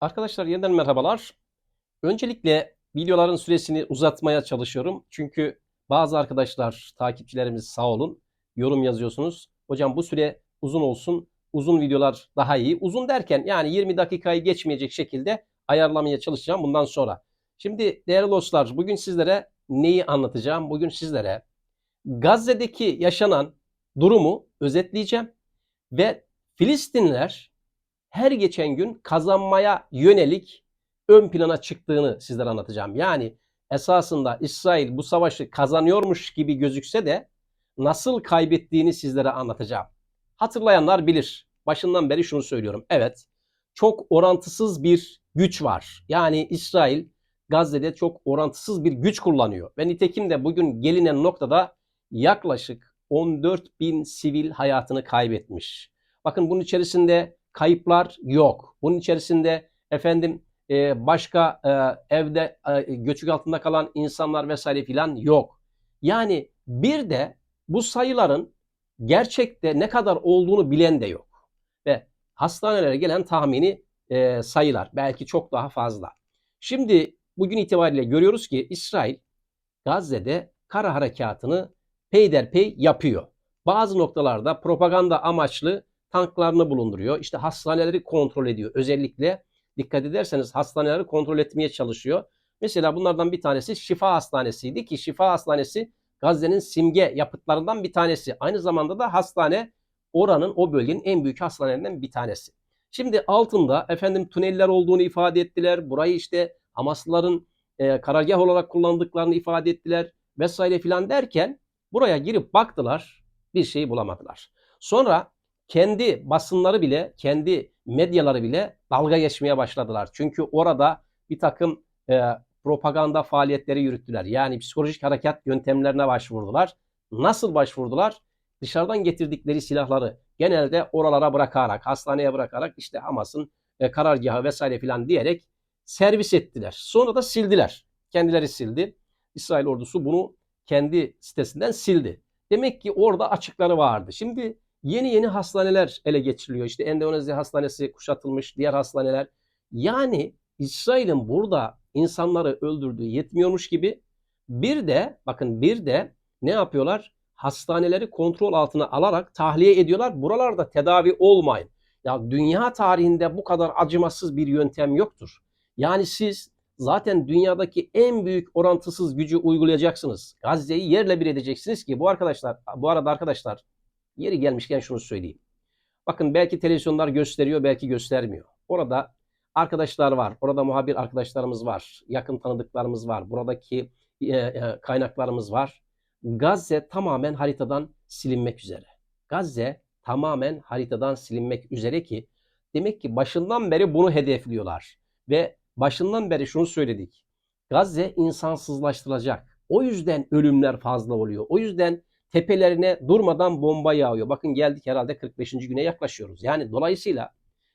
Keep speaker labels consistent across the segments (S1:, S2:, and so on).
S1: Arkadaşlar yeniden merhabalar. Öncelikle videoların süresini uzatmaya çalışıyorum. Çünkü bazı arkadaşlar, takipçilerimiz sağ olun yorum yazıyorsunuz. Hocam bu süre uzun olsun. Uzun videolar daha iyi. Uzun derken yani 20 dakikayı geçmeyecek şekilde ayarlamaya çalışacağım bundan sonra. Şimdi değerli dostlar bugün sizlere neyi anlatacağım? Bugün sizlere Gazze'deki yaşanan durumu özetleyeceğim ve Filistinliler her geçen gün kazanmaya yönelik ön plana çıktığını sizlere anlatacağım. Yani esasında İsrail bu savaşı kazanıyormuş gibi gözükse de nasıl kaybettiğini sizlere anlatacağım. Hatırlayanlar bilir. Başından beri şunu söylüyorum. Evet, çok orantısız bir güç var. Yani İsrail Gazze'de çok orantısız bir güç kullanıyor. Ve nitekim de bugün gelinen noktada yaklaşık 14 bin sivil hayatını kaybetmiş. Bakın bunun içerisinde kayıplar yok. Bunun içerisinde efendim e, başka e, evde e, göçük altında kalan insanlar vesaire filan yok. Yani bir de bu sayıların gerçekte ne kadar olduğunu bilen de yok. Ve hastanelere gelen tahmini e, sayılar belki çok daha fazla. Şimdi bugün itibariyle görüyoruz ki İsrail Gazze'de kara harekatını peyderpey yapıyor. Bazı noktalarda propaganda amaçlı tanklarını bulunduruyor. İşte hastaneleri kontrol ediyor. Özellikle dikkat ederseniz hastaneleri kontrol etmeye çalışıyor. Mesela bunlardan bir tanesi Şifa Hastanesi'ydi ki Şifa Hastanesi Gazze'nin simge yapıtlarından bir tanesi. Aynı zamanda da hastane oranın o bölgenin en büyük hastanelerinden bir tanesi. Şimdi altında efendim tüneller olduğunu ifade ettiler. Burayı işte Hamaslıların e, karargah olarak kullandıklarını ifade ettiler vesaire filan derken buraya girip baktılar bir şey bulamadılar. Sonra kendi basınları bile, kendi medyaları bile dalga geçmeye başladılar. Çünkü orada bir takım e, propaganda faaliyetleri yürüttüler. Yani psikolojik harekat yöntemlerine başvurdular. Nasıl başvurdular? Dışarıdan getirdikleri silahları genelde oralara bırakarak, hastaneye bırakarak işte Hamas'ın e, karargahı vesaire filan diyerek servis ettiler. Sonra da sildiler. Kendileri sildi. İsrail ordusu bunu kendi sitesinden sildi. Demek ki orada açıkları vardı. Şimdi Yeni yeni hastaneler ele geçiriliyor. İşte Endonezya hastanesi kuşatılmış, diğer hastaneler. Yani İsrail'in burada insanları öldürdüğü yetmiyormuş gibi bir de bakın bir de ne yapıyorlar? Hastaneleri kontrol altına alarak tahliye ediyorlar. Buralarda tedavi olmayın. Ya dünya tarihinde bu kadar acımasız bir yöntem yoktur. Yani siz zaten dünyadaki en büyük orantısız gücü uygulayacaksınız. Gazze'yi yerle bir edeceksiniz ki bu arkadaşlar bu arada arkadaşlar Yeri gelmişken şunu söyleyeyim. Bakın belki televizyonlar gösteriyor, belki göstermiyor. Orada arkadaşlar var, orada muhabir arkadaşlarımız var, yakın tanıdıklarımız var, buradaki e, e, kaynaklarımız var. Gazze tamamen haritadan silinmek üzere. Gazze tamamen haritadan silinmek üzere ki demek ki başından beri bunu hedefliyorlar. Ve başından beri şunu söyledik. Gazze insansızlaştırılacak. O yüzden ölümler fazla oluyor. O yüzden tepelerine durmadan bomba yağıyor. Bakın geldik herhalde 45. güne yaklaşıyoruz. Yani dolayısıyla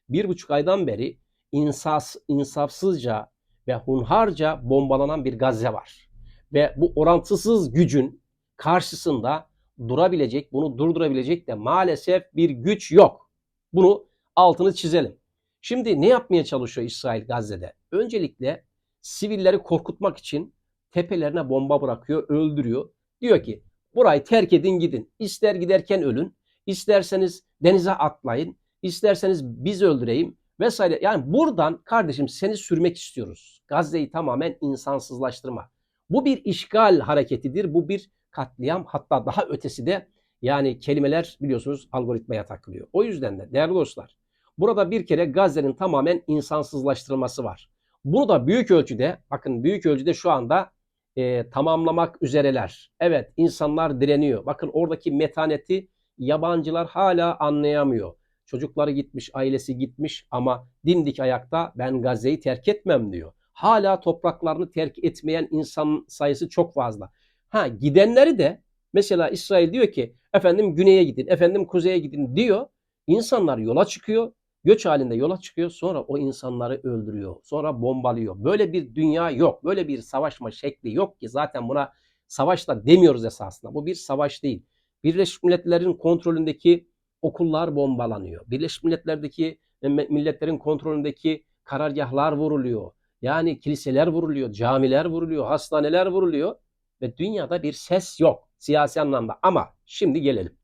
S1: bir buçuk aydan beri insaf, insafsızca ve hunharca bombalanan bir Gazze var. Ve bu orantısız gücün karşısında durabilecek, bunu durdurabilecek de maalesef bir güç yok. Bunu altını çizelim. Şimdi ne yapmaya çalışıyor İsrail Gazze'de? Öncelikle sivilleri korkutmak için tepelerine bomba bırakıyor, öldürüyor. Diyor ki Burayı terk edin gidin. İster giderken ölün, isterseniz denize atlayın, isterseniz biz öldüreyim vesaire. Yani buradan kardeşim seni sürmek istiyoruz. Gazze'yi tamamen insansızlaştırma. Bu bir işgal hareketidir. Bu bir katliam hatta daha ötesi de yani kelimeler biliyorsunuz algoritmaya takılıyor. O yüzden de değerli dostlar burada bir kere Gazze'nin tamamen insansızlaştırılması var. Bunu da büyük ölçüde bakın büyük ölçüde şu anda e, tamamlamak üzereler. Evet insanlar direniyor. Bakın oradaki metaneti yabancılar hala anlayamıyor. Çocukları gitmiş, ailesi gitmiş ama dimdik ayakta ben Gazze'yi terk etmem diyor. Hala topraklarını terk etmeyen insan sayısı çok fazla. Ha gidenleri de mesela İsrail diyor ki efendim güneye gidin, efendim kuzeye gidin diyor. İnsanlar yola çıkıyor göç halinde yola çıkıyor sonra o insanları öldürüyor. Sonra bombalıyor. Böyle bir dünya yok. Böyle bir savaşma şekli yok ki zaten buna savaş da demiyoruz esasında. Bu bir savaş değil. Birleşmiş Milletler'in kontrolündeki okullar bombalanıyor. Birleşmiş Milletler'deki e, milletlerin kontrolündeki karargahlar vuruluyor. Yani kiliseler vuruluyor, camiler vuruluyor, hastaneler vuruluyor ve dünyada bir ses yok siyasi anlamda. Ama şimdi gelelim.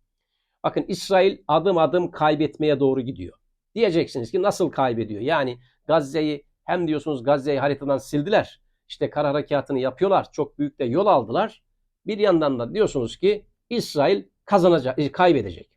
S1: Bakın İsrail adım adım kaybetmeye doğru gidiyor. Diyeceksiniz ki nasıl kaybediyor? Yani Gazze'yi hem diyorsunuz Gazze'yi haritadan sildiler. İşte kara harekatını yapıyorlar. Çok büyük de yol aldılar. Bir yandan da diyorsunuz ki İsrail kazanacak, e, kaybedecek.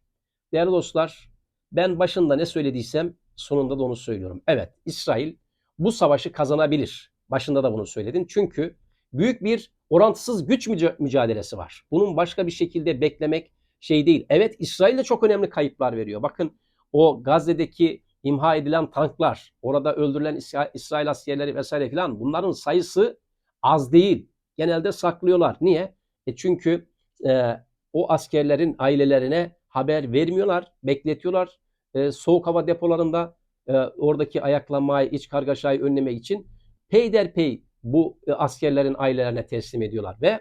S1: Değerli dostlar, ben başında ne söylediysem sonunda da onu söylüyorum. Evet, İsrail bu savaşı kazanabilir. Başında da bunu söyledin. Çünkü büyük bir orantısız güç mücadelesi var. Bunun başka bir şekilde beklemek şey değil. Evet, İsrail de çok önemli kayıplar veriyor. Bakın o Gazze'deki imha edilen tanklar, orada öldürülen İsrail askerleri vesaire filan bunların sayısı az değil. Genelde saklıyorlar. Niye? E çünkü e, o askerlerin ailelerine haber vermiyorlar, bekletiyorlar. E, soğuk hava depolarında e, oradaki ayaklanmayı, iç kargaşayı önlemek için peyderpey bu e, askerlerin ailelerine teslim ediyorlar. Ve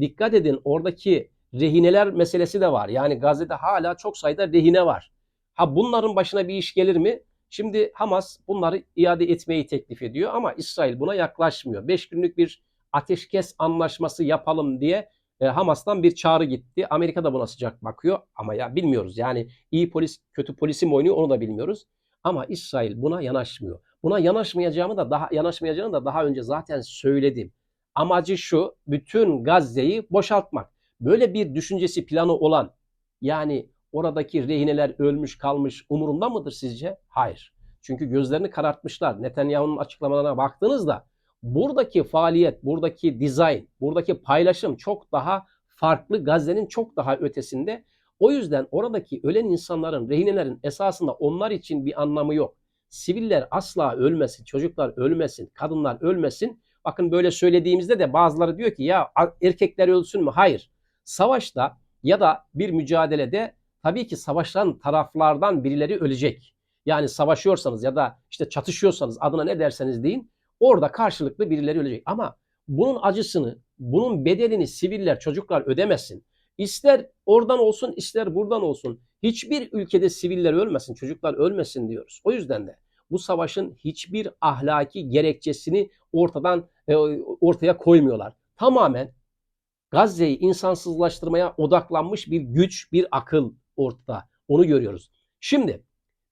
S1: dikkat edin oradaki rehineler meselesi de var. Yani Gazze'de hala çok sayıda rehine var. Ha bunların başına bir iş gelir mi? Şimdi Hamas bunları iade etmeyi teklif ediyor ama İsrail buna yaklaşmıyor. Beş günlük bir ateşkes anlaşması yapalım diye e, Hamas'tan bir çağrı gitti. Amerika da buna sıcak bakıyor ama ya bilmiyoruz. Yani iyi polis kötü polisi mi oynuyor onu da bilmiyoruz. Ama İsrail buna yanaşmıyor. Buna yanaşmayacağımı da daha yanaşmayacağını da daha önce zaten söyledim. Amacı şu, bütün Gazze'yi boşaltmak. Böyle bir düşüncesi planı olan yani oradaki rehineler ölmüş kalmış umurunda mıdır sizce? Hayır. Çünkü gözlerini karartmışlar. Netanyahu'nun açıklamalarına baktığınızda buradaki faaliyet, buradaki dizayn, buradaki paylaşım çok daha farklı. Gazze'nin çok daha ötesinde. O yüzden oradaki ölen insanların, rehinelerin esasında onlar için bir anlamı yok. Siviller asla ölmesin, çocuklar ölmesin, kadınlar ölmesin. Bakın böyle söylediğimizde de bazıları diyor ki ya erkekler ölsün mü? Hayır. Savaşta ya da bir mücadelede tabii ki savaşan taraflardan birileri ölecek. Yani savaşıyorsanız ya da işte çatışıyorsanız adına ne derseniz deyin orada karşılıklı birileri ölecek. Ama bunun acısını, bunun bedelini siviller, çocuklar ödemesin. İster oradan olsun, ister buradan olsun. Hiçbir ülkede siviller ölmesin, çocuklar ölmesin diyoruz. O yüzden de bu savaşın hiçbir ahlaki gerekçesini ortadan e, ortaya koymuyorlar. Tamamen Gazze'yi insansızlaştırmaya odaklanmış bir güç, bir akıl ortada. Onu görüyoruz. Şimdi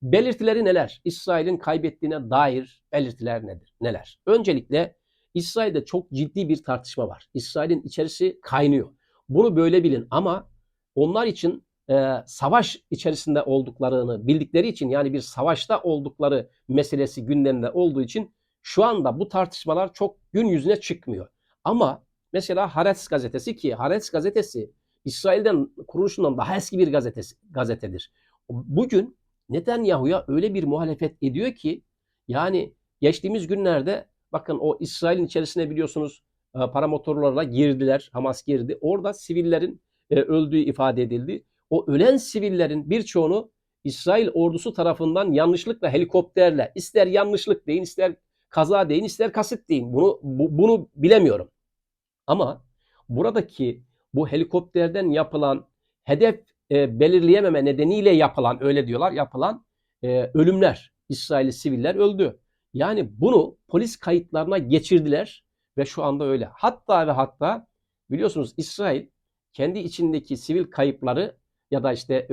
S1: belirtileri neler? İsrail'in kaybettiğine dair belirtiler nedir? Neler? Öncelikle İsrail'de çok ciddi bir tartışma var. İsrail'in içerisi kaynıyor. Bunu böyle bilin ama onlar için e, savaş içerisinde olduklarını bildikleri için yani bir savaşta oldukları meselesi gündemde olduğu için şu anda bu tartışmalar çok gün yüzüne çıkmıyor. Ama mesela Haaretz gazetesi ki Haaretz gazetesi İsrail'den kuruluşundan daha eski bir gazetesi, gazetedir. Bugün Netanyahu'ya öyle bir muhalefet ediyor ki yani geçtiğimiz günlerde bakın o İsrail'in içerisine biliyorsunuz e, paramotorlarla girdiler. Hamas girdi. Orada sivillerin e, öldüğü ifade edildi. O ölen sivillerin birçoğunu İsrail ordusu tarafından yanlışlıkla helikopterle ister yanlışlık deyin ister kaza deyin ister kasıt deyin. Bunu bu, bunu bilemiyorum. Ama buradaki bu helikopterden yapılan hedef e, belirleyememe nedeniyle yapılan öyle diyorlar yapılan e, ölümler İsrailli siviller öldü. Yani bunu polis kayıtlarına geçirdiler ve şu anda öyle. Hatta ve hatta biliyorsunuz İsrail kendi içindeki sivil kayıpları ya da işte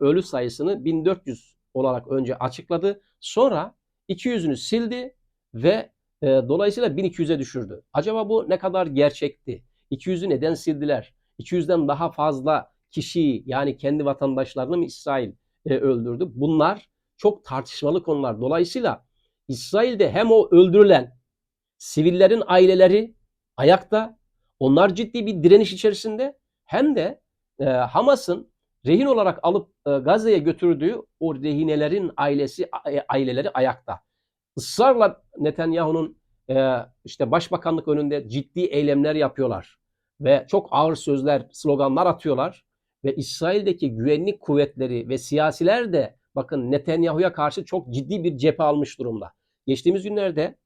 S1: ölü sayısını 1400 olarak önce açıkladı. Sonra 200'ünü sildi ve e, dolayısıyla 1200'e düşürdü. Acaba bu ne kadar gerçekti? 200'ü neden sildiler? 200'den daha fazla kişiyi yani kendi vatandaşlarını mı İsrail e, öldürdü? Bunlar çok tartışmalı konular. Dolayısıyla İsrail'de hem o öldürülen sivillerin aileleri ayakta, onlar ciddi bir direniş içerisinde hem de e, Hamas'ın rehin olarak alıp e, Gazze'ye götürdüğü o rehinelerin ailesi e, aileleri ayakta. Israrla Netanyahu'nun e, işte başbakanlık önünde ciddi eylemler yapıyorlar ve çok ağır sözler, sloganlar atıyorlar ve İsrail'deki güvenlik kuvvetleri ve siyasiler de bakın Netanyahu'ya karşı çok ciddi bir cephe almış durumda. Geçtiğimiz günlerde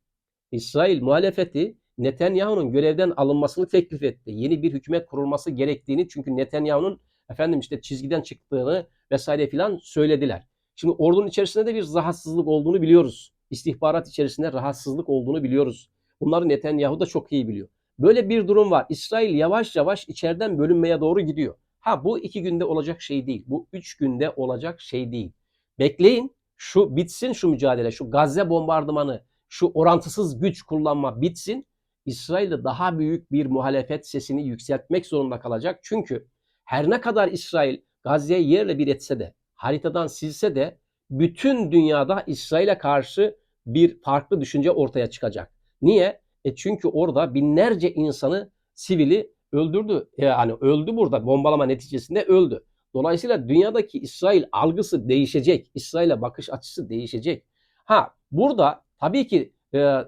S1: İsrail muhalefeti Netanyahu'nun görevden alınmasını teklif etti. Yeni bir hükümet kurulması gerektiğini çünkü Netanyahu'nun efendim işte çizgiden çıktığını vesaire filan söylediler. Şimdi ordunun içerisinde de bir rahatsızlık olduğunu biliyoruz istihbarat içerisinde rahatsızlık olduğunu biliyoruz. Bunları Netanyahu da çok iyi biliyor. Böyle bir durum var. İsrail yavaş yavaş içeriden bölünmeye doğru gidiyor. Ha bu iki günde olacak şey değil. Bu üç günde olacak şey değil. Bekleyin şu bitsin şu mücadele, şu Gazze bombardımanı, şu orantısız güç kullanma bitsin. İsrail'de daha büyük bir muhalefet sesini yükseltmek zorunda kalacak. Çünkü her ne kadar İsrail Gazze'yi yerle bir etse de, haritadan silse de bütün dünyada İsrail'e karşı bir farklı düşünce ortaya çıkacak. Niye? E çünkü orada binlerce insanı sivili öldürdü. Yani öldü burada bombalama neticesinde öldü. Dolayısıyla dünyadaki İsrail algısı değişecek. İsrail'e bakış açısı değişecek. Ha burada tabii ki e,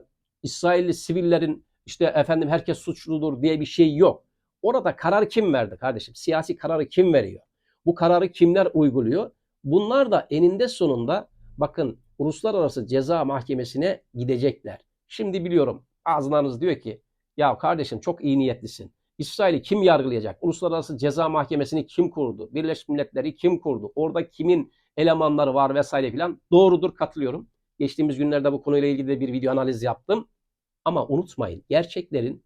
S1: İsrailli sivillerin işte efendim herkes suçludur diye bir şey yok. Orada karar kim verdi kardeşim? Siyasi kararı kim veriyor? Bu kararı kimler uyguluyor? Bunlar da eninde sonunda bakın Uluslararası Ceza Mahkemesi'ne gidecekler. Şimdi biliyorum ağzınız diyor ki ya kardeşim çok iyi niyetlisin. İsrail'i kim yargılayacak? Uluslararası Ceza Mahkemesi'ni kim kurdu? Birleşmiş Milletleri kim kurdu? Orada kimin elemanları var vesaire filan. Doğrudur katılıyorum. Geçtiğimiz günlerde bu konuyla ilgili de bir video analiz yaptım. Ama unutmayın gerçeklerin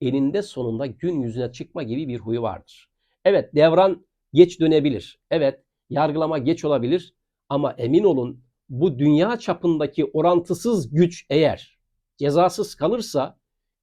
S1: eninde sonunda gün yüzüne çıkma gibi bir huyu vardır. Evet devran geç dönebilir. Evet yargılama geç olabilir. Ama emin olun bu dünya çapındaki orantısız güç eğer cezasız kalırsa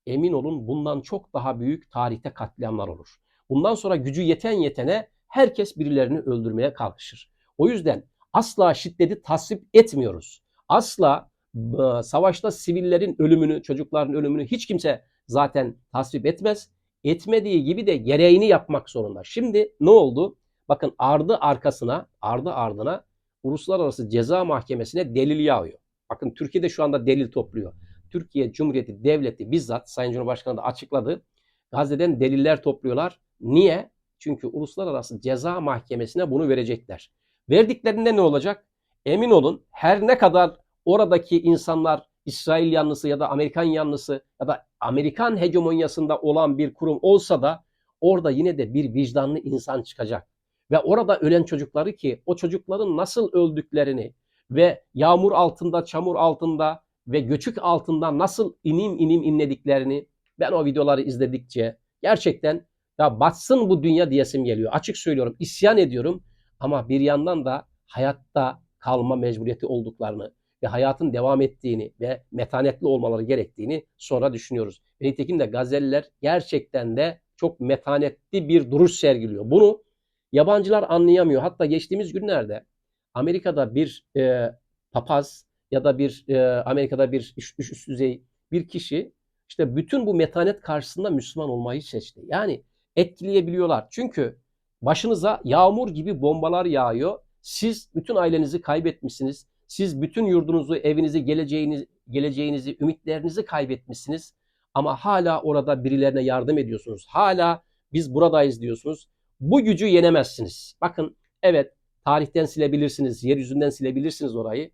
S1: emin olun bundan çok daha büyük tarihte katliamlar olur. Bundan sonra gücü yeten yetene herkes birilerini öldürmeye kalkışır. O yüzden asla şiddeti tasvip etmiyoruz. Asla e, savaşta sivillerin ölümünü, çocukların ölümünü hiç kimse zaten tasvip etmez. Etmediği gibi de gereğini yapmak zorunda. Şimdi ne oldu? Bakın ardı arkasına, ardı ardına Uluslararası Ceza Mahkemesi'ne delil yağıyor. Bakın Türkiye'de şu anda delil topluyor. Türkiye Cumhuriyeti Devleti bizzat Sayın Cumhurbaşkanı da açıkladı. Gazze'den deliller topluyorlar. Niye? Çünkü Uluslararası Ceza Mahkemesi'ne bunu verecekler. Verdiklerinde ne olacak? Emin olun her ne kadar oradaki insanlar İsrail yanlısı ya da Amerikan yanlısı ya da Amerikan hegemonyasında olan bir kurum olsa da orada yine de bir vicdanlı insan çıkacak. Ve orada ölen çocukları ki o çocukların nasıl öldüklerini ve yağmur altında, çamur altında ve göçük altından nasıl inim inim inlediklerini ben o videoları izledikçe gerçekten ya batsın bu dünya diyesim geliyor. Açık söylüyorum isyan ediyorum ama bir yandan da hayatta kalma mecburiyeti olduklarını ve hayatın devam ettiğini ve metanetli olmaları gerektiğini sonra düşünüyoruz. Ve nitekim de Gazeliler gerçekten de çok metanetli bir duruş sergiliyor. Bunu yabancılar anlayamıyor. Hatta geçtiğimiz günlerde Amerika'da bir e, papaz ya da bir e, Amerika'da bir üst, üst düzey bir kişi işte bütün bu metanet karşısında Müslüman olmayı seçti. Yani etkileyebiliyorlar. Çünkü başınıza yağmur gibi bombalar yağıyor. Siz bütün ailenizi kaybetmişsiniz. Siz bütün yurdunuzu, evinizi, geleceğinizi, geleceğinizi, ümitlerinizi kaybetmişsiniz. Ama hala orada birilerine yardım ediyorsunuz. Hala biz buradayız diyorsunuz. Bu gücü yenemezsiniz. Bakın evet tarihten silebilirsiniz, yeryüzünden silebilirsiniz orayı.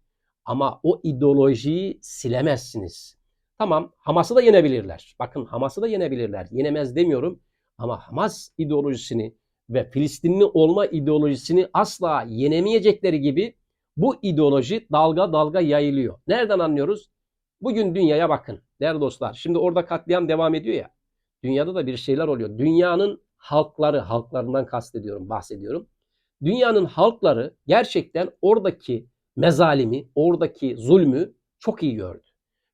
S1: Ama o ideolojiyi silemezsiniz. Tamam Hamas'ı da yenebilirler. Bakın Hamas'ı da yenebilirler. Yenemez demiyorum. Ama Hamas ideolojisini ve Filistinli olma ideolojisini asla yenemeyecekleri gibi bu ideoloji dalga dalga yayılıyor. Nereden anlıyoruz? Bugün dünyaya bakın değerli dostlar. Şimdi orada katliam devam ediyor ya. Dünyada da bir şeyler oluyor. Dünyanın halkları, halklarından kastediyorum, bahsediyorum. Dünyanın halkları gerçekten oradaki mezalimi, oradaki zulmü çok iyi gördü.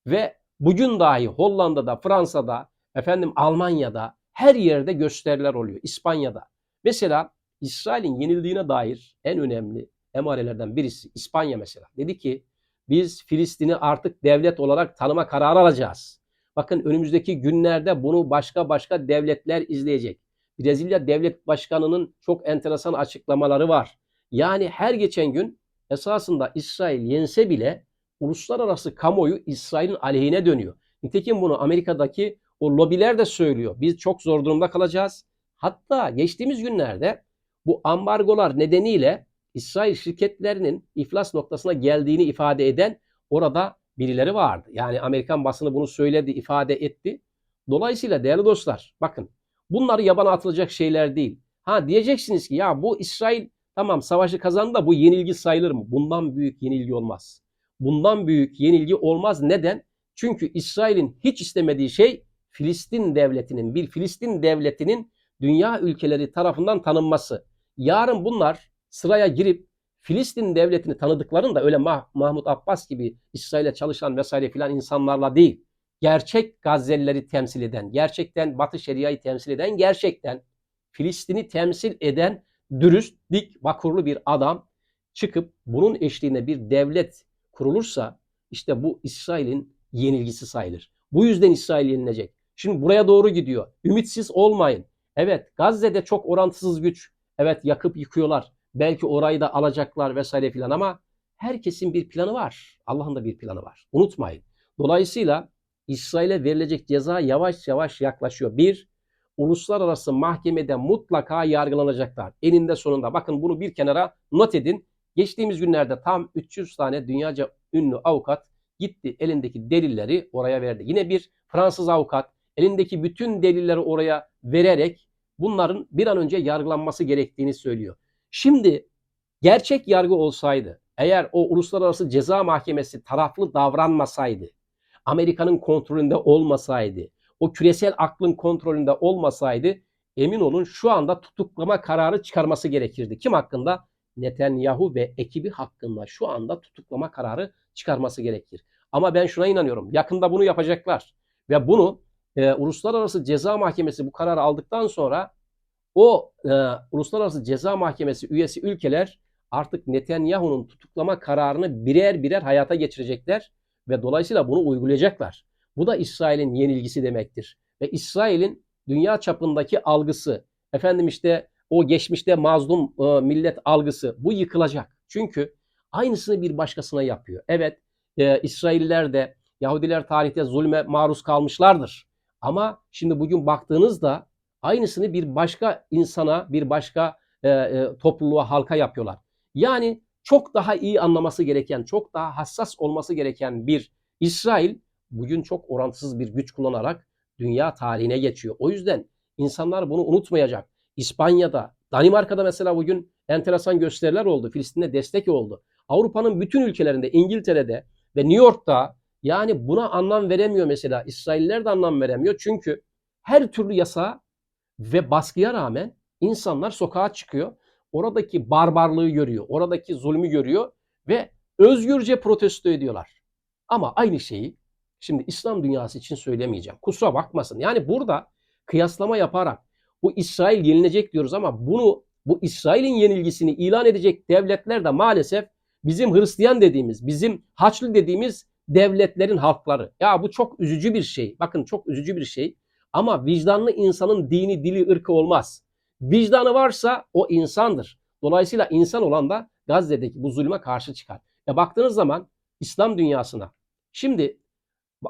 S1: Ve bugün dahi Hollanda'da, Fransa'da, efendim Almanya'da her yerde gösteriler oluyor. İspanya'da. Mesela İsrail'in yenildiğine dair en önemli emarelerden birisi İspanya mesela. Dedi ki biz Filistin'i artık devlet olarak tanıma kararı alacağız. Bakın önümüzdeki günlerde bunu başka başka devletler izleyecek. Brezilya devlet başkanının çok enteresan açıklamaları var. Yani her geçen gün esasında İsrail yense bile uluslararası kamuoyu İsrail'in aleyhine dönüyor. Nitekim bunu Amerika'daki o lobiler de söylüyor. Biz çok zor durumda kalacağız. Hatta geçtiğimiz günlerde bu ambargolar nedeniyle İsrail şirketlerinin iflas noktasına geldiğini ifade eden orada birileri vardı. Yani Amerikan basını bunu söyledi, ifade etti. Dolayısıyla değerli dostlar bakın bunlar yabana atılacak şeyler değil. Ha diyeceksiniz ki ya bu İsrail tamam savaşı kazandı da bu yenilgi sayılır mı? Bundan büyük yenilgi olmaz. bundan büyük yenilgi olmaz. Neden? Çünkü İsrail'in hiç istemediği şey Filistin devletinin, bir Filistin devletinin dünya ülkeleri tarafından tanınması. Yarın bunlar sıraya girip Filistin devletini tanıdıklarında öyle Mah- Mahmut Abbas gibi İsrail'e çalışan vesaire filan insanlarla değil. Gerçek Gazze'lileri temsil eden, gerçekten Batı Şeria'yı temsil eden, gerçekten Filistin'i temsil eden dürüst, dik, vakurlu bir adam çıkıp bunun eşliğinde bir devlet kurulursa işte bu İsrail'in yenilgisi sayılır. Bu yüzden İsrail yenilecek. Şimdi buraya doğru gidiyor. Ümitsiz olmayın. Evet Gazze'de çok orantısız güç. Evet yakıp yıkıyorlar. Belki orayı da alacaklar vesaire filan ama herkesin bir planı var. Allah'ın da bir planı var. Unutmayın. Dolayısıyla İsrail'e verilecek ceza yavaş yavaş yaklaşıyor. Bir, uluslararası mahkemede mutlaka yargılanacaklar. Eninde sonunda. Bakın bunu bir kenara not edin. Geçtiğimiz günlerde tam 300 tane dünyaca ünlü avukat gitti elindeki delilleri oraya verdi. Yine bir Fransız avukat elindeki bütün delilleri oraya vererek bunların bir an önce yargılanması gerektiğini söylüyor. Şimdi gerçek yargı olsaydı, eğer o uluslararası ceza mahkemesi taraflı davranmasaydı, Amerika'nın kontrolünde olmasaydı, o küresel aklın kontrolünde olmasaydı emin olun şu anda tutuklama kararı çıkarması gerekirdi. Kim hakkında? Netanyahu ve ekibi hakkında şu anda tutuklama kararı çıkarması gerekir. Ama ben şuna inanıyorum. Yakında bunu yapacaklar. Ve bunu e, Uluslararası Ceza Mahkemesi bu kararı aldıktan sonra o e, Uluslararası Ceza Mahkemesi üyesi ülkeler artık Netanyahu'nun tutuklama kararını birer birer hayata geçirecekler ve dolayısıyla bunu uygulayacaklar. Bu da İsrail'in yenilgisi demektir. Ve İsrail'in dünya çapındaki algısı, efendim işte o geçmişte mazlum e, millet algısı bu yıkılacak. Çünkü aynısını bir başkasına yapıyor. Evet, e, İsrailler de Yahudiler tarihte zulme maruz kalmışlardır. Ama şimdi bugün baktığınızda aynısını bir başka insana, bir başka e, e, topluluğa, halka yapıyorlar. Yani çok daha iyi anlaması gereken, çok daha hassas olması gereken bir İsrail bugün çok orantısız bir güç kullanarak dünya tarihine geçiyor. O yüzden insanlar bunu unutmayacak. İspanya'da, Danimarka'da mesela bugün enteresan gösteriler oldu. Filistin'e destek oldu. Avrupa'nın bütün ülkelerinde, İngiltere'de ve New York'ta yani buna anlam veremiyor mesela. İsrailler de anlam veremiyor. Çünkü her türlü yasa ve baskıya rağmen insanlar sokağa çıkıyor. Oradaki barbarlığı görüyor. Oradaki zulmü görüyor ve özgürce protesto ediyorlar. Ama aynı şeyi şimdi İslam dünyası için söylemeyeceğim. Kusura bakmasın. Yani burada kıyaslama yaparak bu İsrail yenilecek diyoruz ama bunu bu İsrail'in yenilgisini ilan edecek devletler de maalesef bizim Hristiyan dediğimiz, bizim Haçlı dediğimiz devletlerin halkları. Ya bu çok üzücü bir şey. Bakın çok üzücü bir şey. Ama vicdanlı insanın dini, dili, ırkı olmaz. Vicdanı varsa o insandır. Dolayısıyla insan olan da Gazze'deki bu zulme karşı çıkar. E baktığınız zaman İslam dünyasına. Şimdi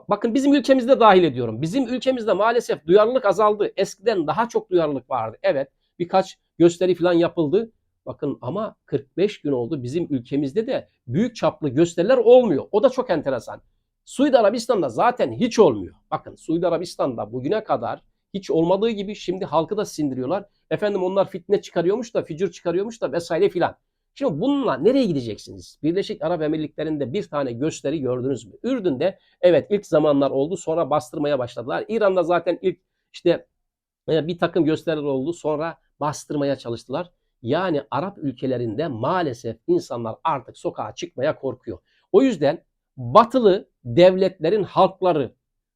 S1: bakın bizim ülkemizde dahil ediyorum. Bizim ülkemizde maalesef duyarlılık azaldı. Eskiden daha çok duyarlılık vardı. Evet birkaç gösteri falan yapıldı. Bakın ama 45 gün oldu bizim ülkemizde de büyük çaplı gösteriler olmuyor. O da çok enteresan. Suudi Arabistan'da zaten hiç olmuyor. Bakın Suudi Arabistan'da bugüne kadar hiç olmadığı gibi şimdi halkı da sindiriyorlar. Efendim onlar fitne çıkarıyormuş da, fücur çıkarıyormuş da vesaire filan. Şimdi bununla nereye gideceksiniz? Birleşik Arap Emirlikleri'nde bir tane gösteri gördünüz mü? Ürdün'de evet ilk zamanlar oldu sonra bastırmaya başladılar. İran'da zaten ilk işte e, bir takım gösteriler oldu sonra bastırmaya çalıştılar. Yani Arap ülkelerinde maalesef insanlar artık sokağa çıkmaya korkuyor. O yüzden batılı devletlerin halkları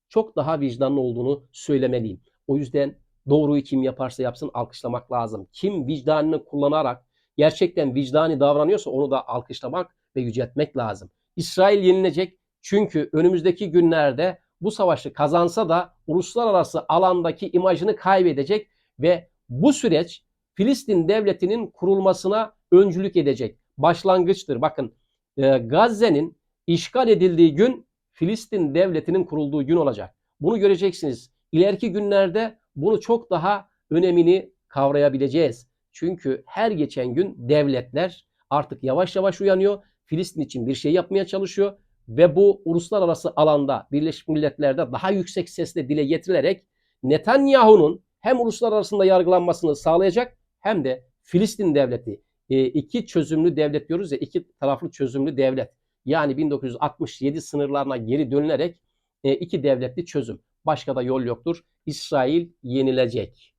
S1: çok daha vicdanlı olduğunu söylemeliyim. O yüzden doğruyu kim yaparsa yapsın alkışlamak lazım. Kim vicdanını kullanarak gerçekten vicdani davranıyorsa onu da alkışlamak ve yüceltmek lazım. İsrail yenilecek çünkü önümüzdeki günlerde bu savaşı kazansa da uluslararası alandaki imajını kaybedecek ve bu süreç Filistin devletinin kurulmasına öncülük edecek. Başlangıçtır. Bakın e, Gazze'nin işgal edildiği gün Filistin devletinin kurulduğu gün olacak. Bunu göreceksiniz. İleriki günlerde bunu çok daha önemini kavrayabileceğiz. Çünkü her geçen gün devletler artık yavaş yavaş uyanıyor. Filistin için bir şey yapmaya çalışıyor ve bu uluslararası alanda Birleşmiş Milletler'de daha yüksek sesle dile getirilerek Netanyahu'nun hem uluslararasında yargılanmasını sağlayacak hem de Filistin devleti e, iki çözümlü devlet diyoruz ya iki taraflı çözümlü devlet. Yani 1967 sınırlarına geri dönülerek e, iki devletli çözüm. Başka da yol yoktur. İsrail yenilecek.